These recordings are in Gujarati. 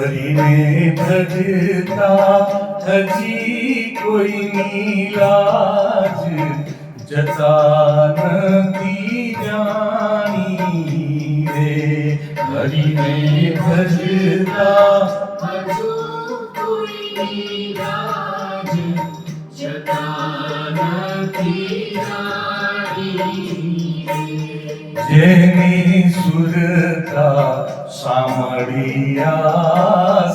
हरि में भजता हजी कोई नीलाज। जता नदी जानी रे, हरि में भजता। हजो कोई जानी। જેની સુરતા સાંભળ્યા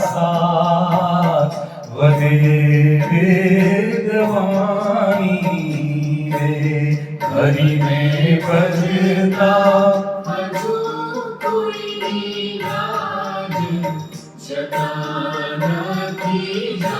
સાથ વધે વેદવાણી રે હરિને ભજતા હજુ કોઈની લાજ જતા નથી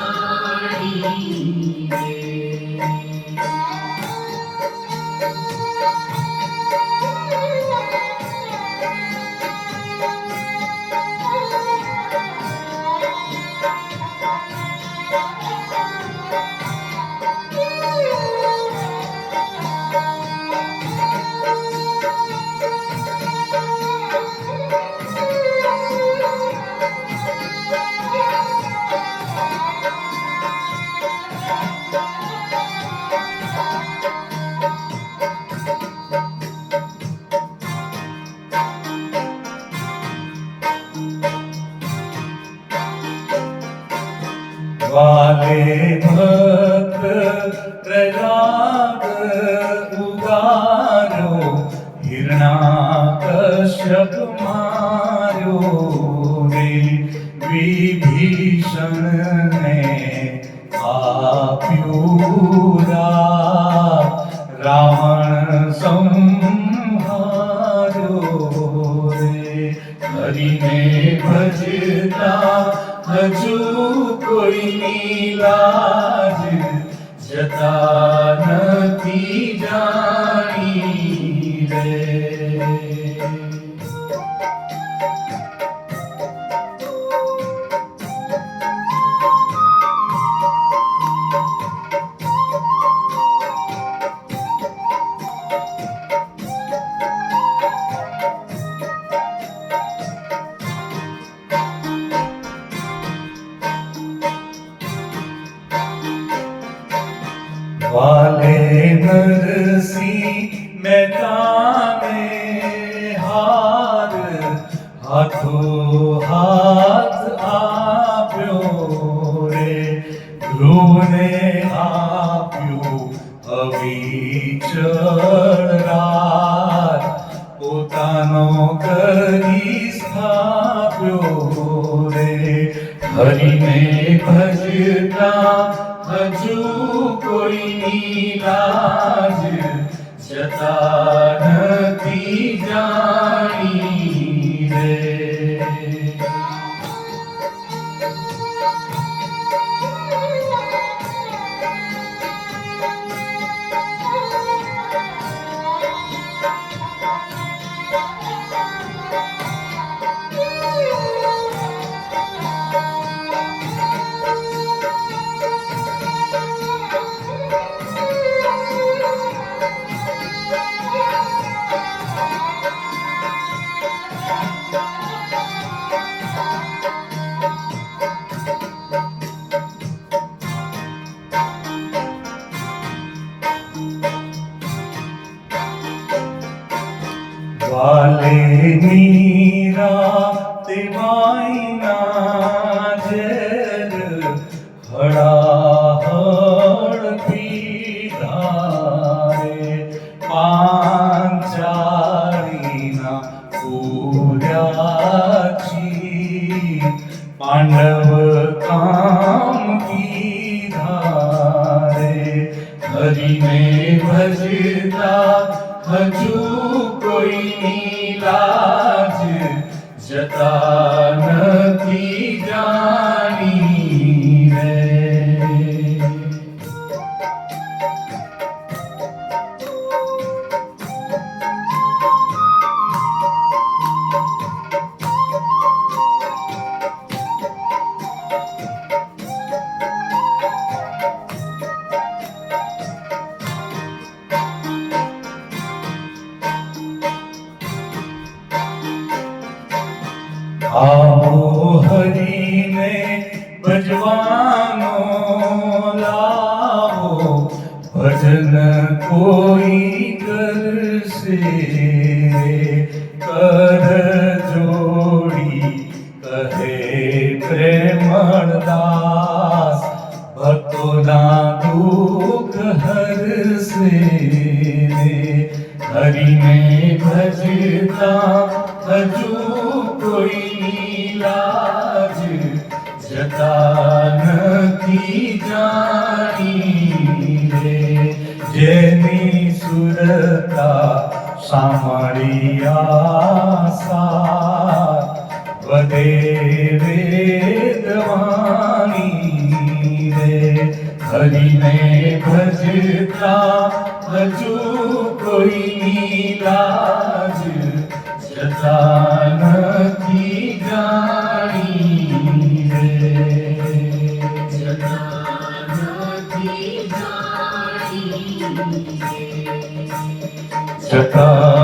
વાલે ભક્ત પ્રહલાદ ઉગાર્યો હિરણાકશ્યપ માર્યો રે વિભીષણને આપ્યું કોઈની લાજ જતા નથી જાણી રે. वाले नरसी मैदान में हार हाथों हार Shut up. વાલે મીરા તે માઈના ઝેર હળાહળ પીધા રે પાંચાળીના પૂર્યાછી પાંડવ કામ કીધા રે હરિને ભજતા હજુ કોઈની લાજ જતા નથી ભજવાનો લાવો. ભજન કોઈ કરશે. કર જોડી કહે પ્રેમદાસ ભક્તોના દુઃખ હરશે હરિને ભજતા હજુ કોઈ લાજ. जता की जानी रे, जैनी सुरता सामरिया सा वदे वेदवाणी रे। हरि में भजता रजू कोई नीलाज जता Czekam.